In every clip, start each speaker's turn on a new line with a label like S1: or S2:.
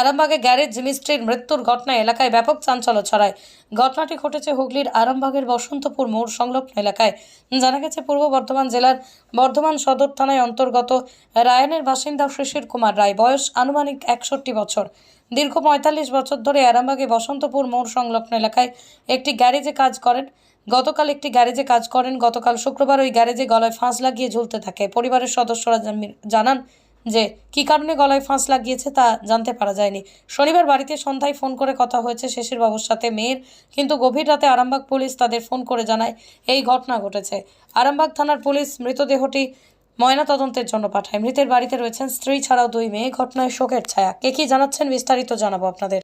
S1: আরামবাগে গ্যারেজ মিস্ত্রির মৃত্যুর ঘটনায় এলাকায় ব্যাপক চাঞ্চল্য ছড়ায়। ঘটনাটি ঘটেছে হুগলির আরামবাগের বসন্তপুর মোড় সংলগ্ন এলাকায়। জানা গেছে, পূর্ব বর্ধমান জেলার বর্ধমান সদর থানায় অন্তর্গত রায়নের বাসিন্দা শিশির কুমার রায়, বয়স আনুমানিক একষট্টি বছর। দীর্ঘ পঁয়তাল্লিশ বছর ধরে আরামবাগে বসন্তপুর মোড় সংলগ্ন এলাকায় একটি গ্যারেজে কাজ করেন। গতকাল একটি গ্যারেজে কাজ করেন। গতকাল শুক্রবার ওই গ্যারেজে গলায় ফাঁস লাগিয়ে ঝুলতে থাকে। পরিবারের সদস্যরা জানান যে কি কারণে গলায় ফাঁস লাগিয়েছে তা জানতে পারা যায়নি। শনিবার বাড়িতে সন্ধ্যায় ফোন করে কথা হয়েছে শেষের বাবুর সাথে মেয়ের, কিন্তু গভীর রাতে আরামবাগ পুলিশ তাদের ফোন করে জানায় এই ঘটনা ঘটেছে। আরামবাগ থানার পুলিশ মৃতদেহটি ময়না তদন্তের জন্য পাঠায়। মৃতের বাড়িতে রয়েছেন স্ত্রী ছাড়াও দুই মেয়ে। ঘটনায় শোকের ছায়া। কে কি জানাচ্ছেন বিস্তারিত জানাব আপনাদের।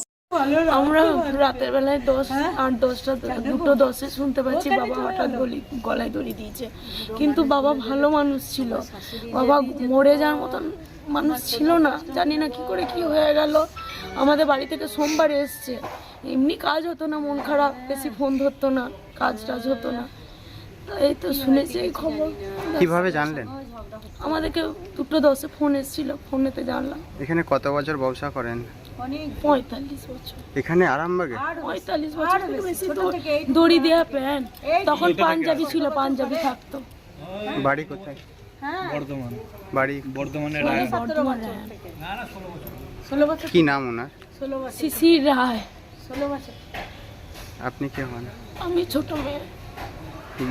S2: আমরা রাতের বেলায় দশ আট দশটা দুটো দশে শুনতে পাচ্ছি বাবা হঠাৎ গলি গলায় দড়ি দিয়েছে। কিন্তু বাবা ভালো মানুষ ছিল। বাবা মরে যাওয়ার মতন মানুষ ছিল না। জানি না কি করে কি হয়ে গেল। আমাদের বাড়ি থেকে সোমবার এসছে। এমনি কাজ হতো না মন খারাপ বেশি ফোন ধরতো না কাজ টাজ হতো না। এই তো শুনেছি এই খবর।
S3: কীভাবে জানলেন?
S2: আমাদেরকে দুটো দশে ফোন এসেছিল ফোনেতে জানলাম।
S3: এখানে কত বছর ব্যবসা করেন?
S2: পঁয়তাল্লিশ বছর।
S3: এখানে আরামবাগে?
S2: পঁয়তাল্লিশ বছর থেকে বেশি দড়ি দেওয়া প্যান্ট। তখন পাঞ্জাবি ছিল পাঞ্জাবি থাকতো।
S3: বাড়ি কোথায়?
S4: বর্ধমান।
S3: বাড়ি?
S4: বর্ধমানের
S2: মানে বর্ধমানে
S3: কি নাম ওনার?
S2: শিশির রায়।
S3: আপনি কে হন?
S2: আমি ছোট মেয়ে।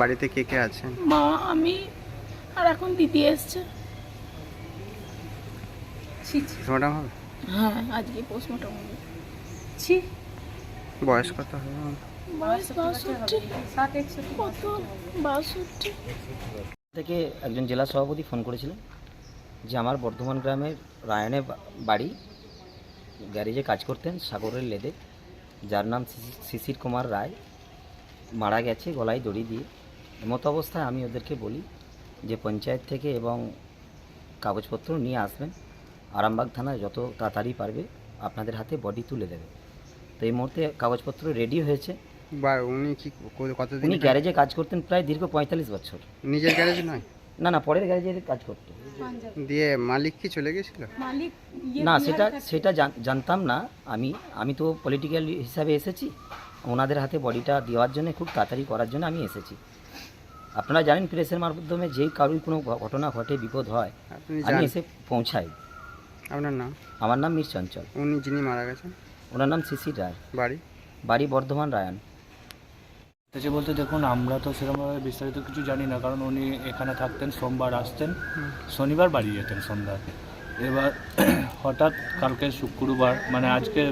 S3: বাড়িতে কে কে আছেন?
S2: মা আমি আর এখন দিদি এসছে।
S3: ম্যাডাম হবে?
S2: হ্যাঁ আজকে পোস্টমর্টম হবে।
S3: বয়স কত হবে?
S2: বয়স
S5: থেকে একজন জেলা সভাপতি ফোন করেছিলেন যে আমার বর্ধমান গ্রামের রায়নে বাড়ি গ্যারেজে কাজ করতেন সাগরের লেদে। যার নাম শিশির কুমার রায়। মারা গেছে গলায় দড়ি দিয়ে। এমতো অবস্থায় আমি ওদেরকে বলি যে পঞ্চায়েত থেকে এবং কাগজপত্র নিয়ে আসবেন। আরামবাগ থানায় যত তাড়াতাড়ি পারবে আপনাদের হাতে বডি তুলে দেবে। তো এই মুহূর্তে কাগজপত্র রেডি হয়েছে।
S3: বা উনি কি কতদিন
S5: উনি গ্যারেজে কাজ করতেন প্রায় দীর্ঘ পঁয়তাল্লিশ বছর।
S3: নিজের গ্যারেজ নয়?
S5: না না পরের গ্যারেজে কাজ করতো।
S3: দিয়ে মালিক কি চলে গেছিল?
S5: না সেটা সেটা জান- জানতাম না। আমি আমি তো পলিটিক্যাল হিসাবে এসেছি। ওনাদের হাতে বডিটা দেওয়ার জন্য খুব তাড়াতাড়ি করার জন্য আমি এসেছি। আপনারা জানেন প্রেসের মাধ্যমে যেই কারোর কোনো ঘটনা ঘটে বিপদ হয় আমি এসে পৌঁছাই।
S3: আপনার নাম?
S5: আমার নাম মীর চঞ্চল।
S3: উনি যিনি মারা গেছেন?
S5: ওনার নাম শিশির রায়।
S3: বাড়ি?
S5: বাড়ি বর্ধমান রায়ান।
S4: হয়েছে বলতে দেখুন আমরা তো সেরকমভাবে বিস্তারিত কিছু জানি না কারণ উনি এখানে থাকতেন সোমবার আসতেন। শনিবার বাড়ি যেতেন সন্ধ্যায়। এবার হঠাৎ কালকে শুক্রবার মানে আজকে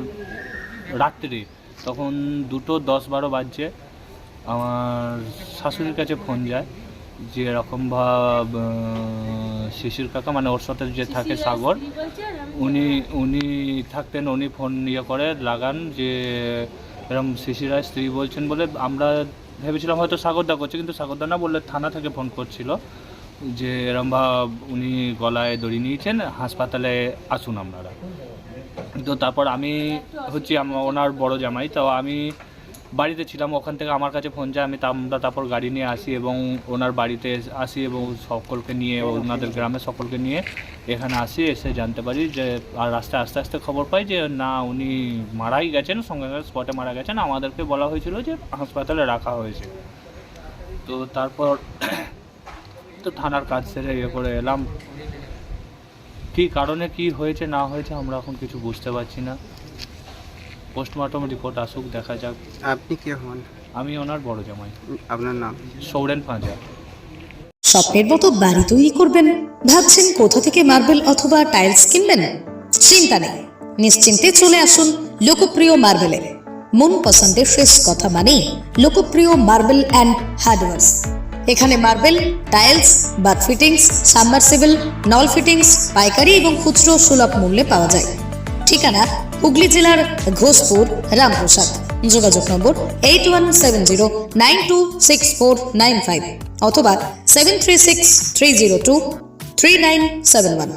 S4: রাত্রি তখন দুটো দশ বারো বাজছে আমার শাশুড়ির কাছে ফোন যায় যে এরকম ভাব শিশির কাকা মানে ওর সাথে যে থাকে সাগর উনি উনি থাকতেন উনি ফোন ইয়ে করে লাগান যে এরকম শিশিরায় স্ত্রী বলছেন বলে। আমরা ভেবেছিলাম হয়তো সাগরদা করছে কিন্তু সাগরদা না বললে থানা থেকে ফোন করছিল যে এরম উনি গলায় দড়ি নিয়েছেন হাসপাতালে আসুন আপনারা। তো তারপর আমি হচ্ছি ওনার বড় জামাই তো আমি বাড়িতে ছিলাম ওখান থেকে আমার কাছে ফোন যায় আমি আমরা তারপর গাড়ি নিয়ে আসি এবং ওনার বাড়িতে আসি এবং সকলকে নিয়ে ওনাদের গ্রামে সকলকে নিয়ে এখানে আসি এসে জানতে পারি যে আর রাস্তায় আস্তে আস্তে খবর পাই যে না উনি মারাই গেছেন সঙ্গে সঙ্গে স্পটে মারা গেছেন। আমাদেরকে বলা হয়েছিল যে হাসপাতালে রাখা হয়েছে। তো তারপর তো থানার কাজ সেরে ইয়ে করে এলাম। কী কারণে কি হয়েছে না হয়েছে আমরা এখন কিছু বুঝতে পারছি না। পোস্টমর্টম রিপোর্ট আসুক দেখা যাক।
S3: আপনি কে হন?
S4: আমি ওনার বড় জামাই।
S3: আপনার নাম?
S4: সৌরেন পাঁজা
S1: স্বপ্নের মতো বাড়ি তৈরি করবেন ভাবছেন কোথা থেকে মার্বেল অথবা টাইলস কিনবেন? চিন্তা নেই নিশ্চিন্তে চলে আসুন লোকপ্রিয় মার্বেলে মন পছন্দের শেষ কথা মানে লোকপ্রিয় মার্বেল অ্যান্ড হার্ডওয়ার্স। এখানে marble tiles bath fittings submersible নল ফিটিংস পাইকারি এবং খুচরো সুলভ মূল্যে পাওয়া যায়। ঠিকানা হুগলি জেলার ঘোষপুর, রামপ্রসাদ। যোগাযোগ নম্বর eight one seven zero nine two six four nine five অথবা seven three six three zero two three nine seven one